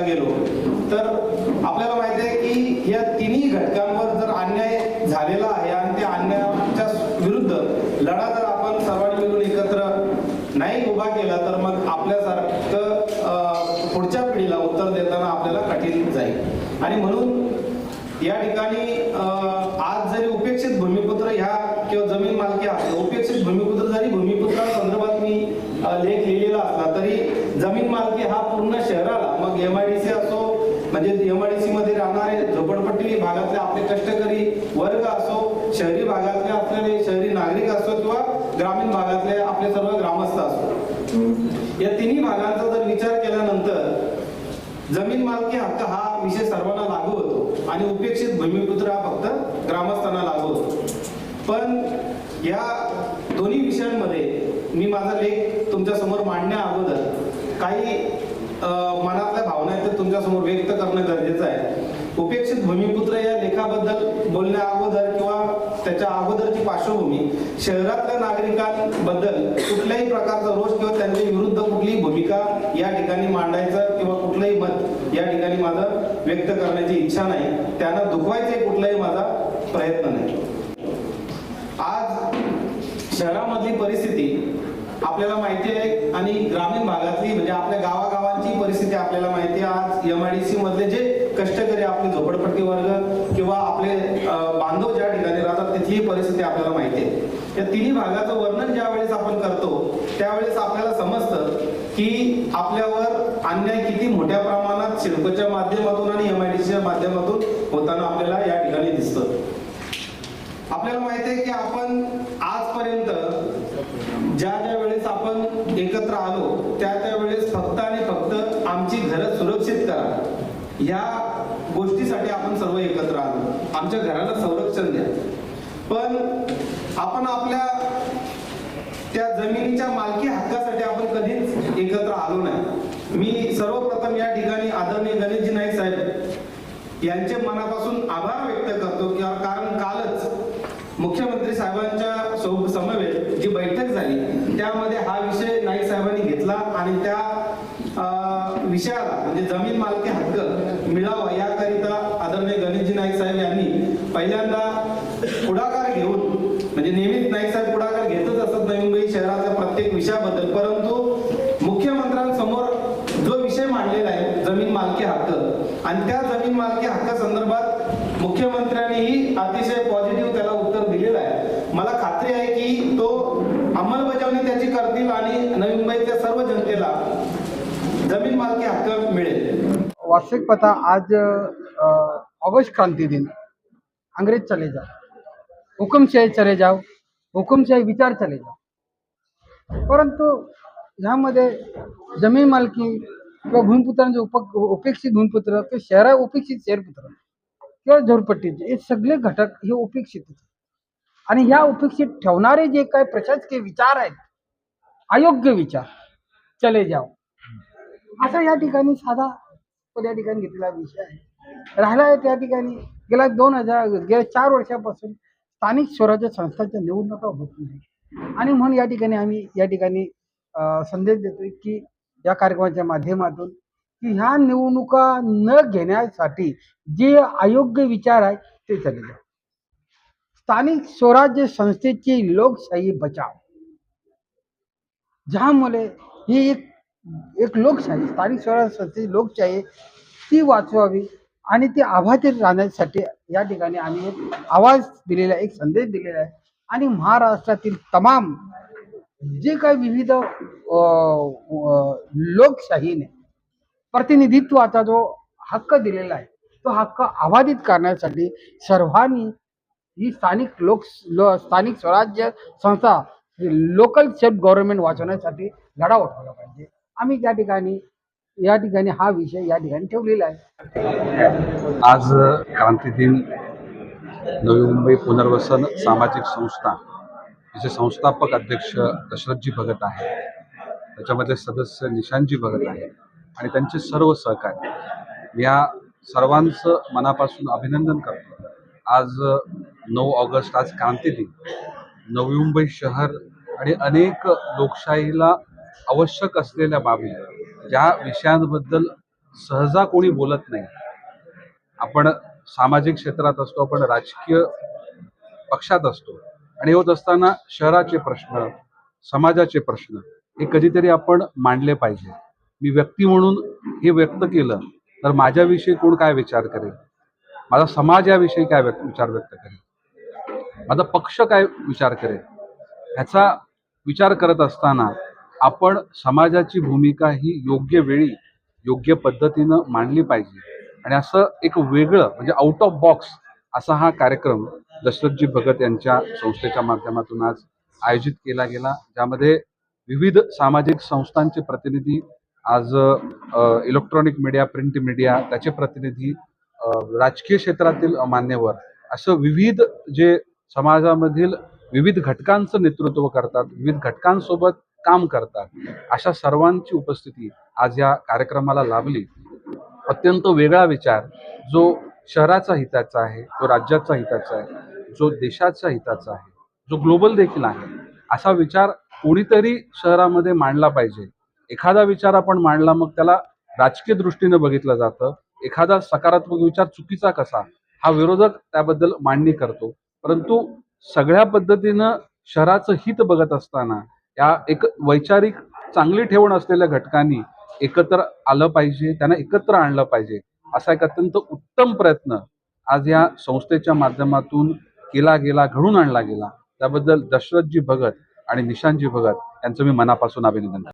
बघायला गेलो तर आपल्याला माहिती आहे की या तिन्ही घटकांवर जर अन्याय झालेला आहे आणि त्या अन्यायाच्या विरुद्ध लढा जर आपण सर्वांनी मिळून एकत्र नाही उभा केला तर मग आपल्यासारखं अं, पुढच्या पिढीला उत्तर देताना आपल्याला कठीण जाईल. आणि म्हणून या ठिकाणी अं, आज जरी उपेक्षित भूमिपुत्र ह्या किंवा जमीन मालकी असतो उपेक्षित भूमिपुत्र जरी भूमिपुत्रांसंदर्भात मी अं, लेख लिहिलेला असला तरी जमीन मालकी हा पूर्ण शहराला मग एम आय डी सी असो म्हणजे एम आय डी सी मध्ये राहणारे झोपडपट्टी भागातले आपले कष्टकरी वर्ग असो शहरी भागातले असलेले शहरी नागरिक असो किंवा ग्रामीण भागातले आपले सर्व ग्रामस्थ असो. या तिन्ही भागांचा जर विचार केल्यानंतर जमीन मालकी हक्क हा विषय सर्वांना लागू होतो आणि उपेक्षित भूमिपुत्र हा फक्त ग्रामस्थांना लागू होतो. पण या दोन्ही विषयांमध्ये मी माझा लेख तुमच्यासमोर मांडण्या अगोदर काही मनातल्या भावना आहेत त्या तुमच्यासमोर व्यक्त करणं गरजेचं आहे. उपेक्षित भूमिपुत्र या लेखाबद्दल बोलण्या अगोदर किंवा त्याच्या अगोदरची पार्श्वभूमी शहरातल्या नागरिकांबद्दल कुठल्याही प्रकारचा रोष किंवा त्यांच्या विरुद्ध कुठलीही भूमिका या ठिकाणी मांडायचं किंवा कुठलंही मत या ठिकाणी माझं व्यक्त करण्याची इच्छा नाही. त्यांना दुखवायचे कुठलाही माझा प्रयत्न नाही. आज शहरामधली परिस्थिती आपल्याला माहिती आहे आणि ग्रामीण भागातली म्हणजे आपल्या गावागाव परिस्थिती आपल्याला माहिती आहे. आज एम आय डी सी मधले जे कष्टकरी आपले झोपडपट्टी वर्ग किंवा आपले बांधव ज्या ठिकाणी राहतात तिथली परिस्थिती आपल्याला माहिती आहे. या तिन्ही भागाचं वर्णन ज्या वेळेस आपण करतो त्यावेळेस आपल्याला समजतं की आपल्यावर अन्याय किती मोठ्या प्रमाणात शिल्पच्या माध्यमातून आणि एम आय डी सीच्या माध्यमातून होताना आपल्याला या ठिकाणी दिसतं. आपल्याला माहिती आहे की आपण आजपर्यंत ज्या ज्या वेळेस आपण एकत्र आलो त्या त्या वेळेस फक्त आणि फक्त आमची घरं सुरक्षित करा या गोष्टीसाठी आपण सर्व एकत्र आलो. आमच्या घराला संरक्षण द्या. पण आपण आपल्या त्या जमिनीच्या मालकी हक्कासाठी आपण कधीच एकत्र आलो नाही. मी सर्वप्रथम या ठिकाणी आदरणीय गणेशजी नाईक साहेब यांचे मनापासून आभार व्यक्त करतो. कारण कालच मुख्यमंत्री साहेबांच्या समवेत जी बैठक झाली त्यामध्ये हा विषय नाईक साहेबांनी घेतला आणि त्या विषयाला म्हणजे जमीन मालकी हक्क मिळावा याकरिता आदरणीय गणेशजी नाईक साहेब यांनी पहिल्यांदा पुढाकार घेऊन म्हणजे नेहमीच नाईक साहेब पुढाकार घेतच असतात नवी मुंबई शहराच्या प्रत्येक विषयाबद्दल परंतु मुख्यमंत्र्यांसमोर जो विषय मांडलेला आहे जमीन मालकी हक्क. आणि त्या जमीन मालकी हक्का संदर्भात मुख्यमंत्र्यांनीही अतिशय पॉझिटिव्ह त्याला उत्तर दिलेलं आहे. मला खात्री आहे की तो अंमलबजावणी त्याची करतील आणि नवी मुंबईतल्या सर्व जनतेला जमीन मालकी हक्क मिळेल. वार्षिक पता आज ऑगस्ट क्रांती दिन. अंग्रेज चले जाओ. हुकुमशाही चले जाओ. हुकुमशाही विचार चले जाओ. परंतु ह्यामध्ये जमीन मालकी किंवा भूमिपुत्रांचे उप उपेक्षित भूमिपुत्र किंवा शहरा उपेक्षित शहरपुत्र किंवा झोरपट्टीचे हे सगळे घटक हे उपेक्षित आणि ह्या उपेक्षित ठेवणारे जे काय प्रशासकीय विचार आहेत अयोग्य विचार चले जाव असा या ठिकाणी साधा पण या ठिकाणी घेतलेला विषय आहे. राहिला आहे त्या ठिकाणी गेल्या दोन हजार गेल्या चार वर्षापासून स्थानिक स्वराज्य संस्थांच्या निवडणुका होत नाही आणि म्हणून या ठिकाणी आम्ही या ठिकाणी संदेश देतोय की या कार्यक्रमाच्या माध्यमातून की ह्या निवडणुका न घेण्यासाठी जे अयोग्य विचार आहे ते चालले स्थानिक स्वराज्य संस्थेची लोकशाही बचाव. ज्यामुळे ही एक एक लोकशाही स्थानिक स्वराज्य संस्थेची लोकशाही ती वाचवावी आणि ती आभातीत राहण्यासाठी या ठिकाणी आम्ही एक आवाज दिलेला आहे, एक संदेश दिलेला आहे. आणि महाराष्ट्रातील तमाम जे काही विविध लोकशाहीने प्रतिनिधित्वाचा जो हक्क दिलेला आहे तो हक्क अबाधित करण्यासाठी सर्वांनी ही स्थानिक लोक लो- स्थानिक स्वराज्य संस्था लोकल सेल्फ गव्हर्नमेंट वाचवण्यासाठी लढा उठवला पाहिजे. आम्ही त्या ठिकाणी या ठिकाणी हा विषय या ठिकाणी ठेवलेला आहे. आज क्रांती दिन नवी मुंबई पुनर्वसन सामाजिक संस्था याचे संस्थापक अध्यक्ष दशरथजी भगत आहे त्याच्यामधले सदस्य निशांजी भगत आहे आणि त्यांचे सर्व सहकारी या सर्वांचं मनापासून अभिनंदन करतो. आज नऊ ऑगस्ट आज क्रांती दिन. नवी मुंबई शहर आणि अनेक लोकशाहीला आवश्यक असलेल्या बाबी ज्या विषयांबद्दल सहजा कोणी बोलत नाही. आपण सामाजिक क्षेत्रात असतो आपण राजकीय पक्षात असतो. आणि होत असताना शहराचे प्रश्न समाजाचे प्रश्न हे कधीतरी आपण मांडले पाहिजे. मी व्यक्ती म्हणून हे व्यक्त केलं तर माझ्याविषयी कोण काय विचार करेल? माझा समाज याविषयी काय व्यक्त विचार व्यक्त करेल? माझा पक्ष काय विचार करेल? ह्याचा विचार करत असताना आपण समाजाची भूमिका ही योग्य वेळी योग्य पद्धतीनं मांडली पाहिजे. आणि असं एक वेगळं म्हणजे आउट ऑफ बॉक्स असा हा कार्यक्रम दशरथजी भगत यांच्या संस्थेच्या माध्यमातून आज आयोजित केला गेला ज्यामध्ये विविध सामाजिक संस्थांचे प्रतिनिधी आज इलेक्ट्रॉनिक मीडिया प्रिंट मीडिया त्याचे प्रतिनिधी राजकीय क्षेत्रातील मान्यवर असं विविध जे समाजामधील विविध घटकांचं नेतृत्व करतात विविध घटकांसोबत काम करतात अशा सर्वांची उपस्थिती आज या कार्यक्रमाला लाभली. अत्यंत वेगळा विचार जो शहराचा हिताचा आहे तो राज्याचा हिताचा आहे जो देशाचा हिताचा आहे जो ग्लोबल देखील आहे असा विचार कुणीतरी शहरामध्ये मांडला पाहिजे. एखादा विचार आपण मांडला मग त्याला राजकीय दृष्टीनं बघितलं जातं. एखादा सकारात्मक विचार चुकीचा कसा हा विरोधक त्याबद्दल मांडणी करतो. परंतु सगळ्या पद्धतीनं शहराचं हित बघत असताना या एक वैचारिक चांगली ठेवण असलेल्या घटकांनी एकत्र आलं पाहिजे त्यांना एकत्र आणलं पाहिजे असा एक अत्यंत उत्तम प्रयत्न आज या संस्थेच्या माध्यमातून केला गेला घडून आणला गेला. त्याबद्दल दशरथजी भगत आणि निशांजी भगत यांचं मी मनापासून अभिनंदन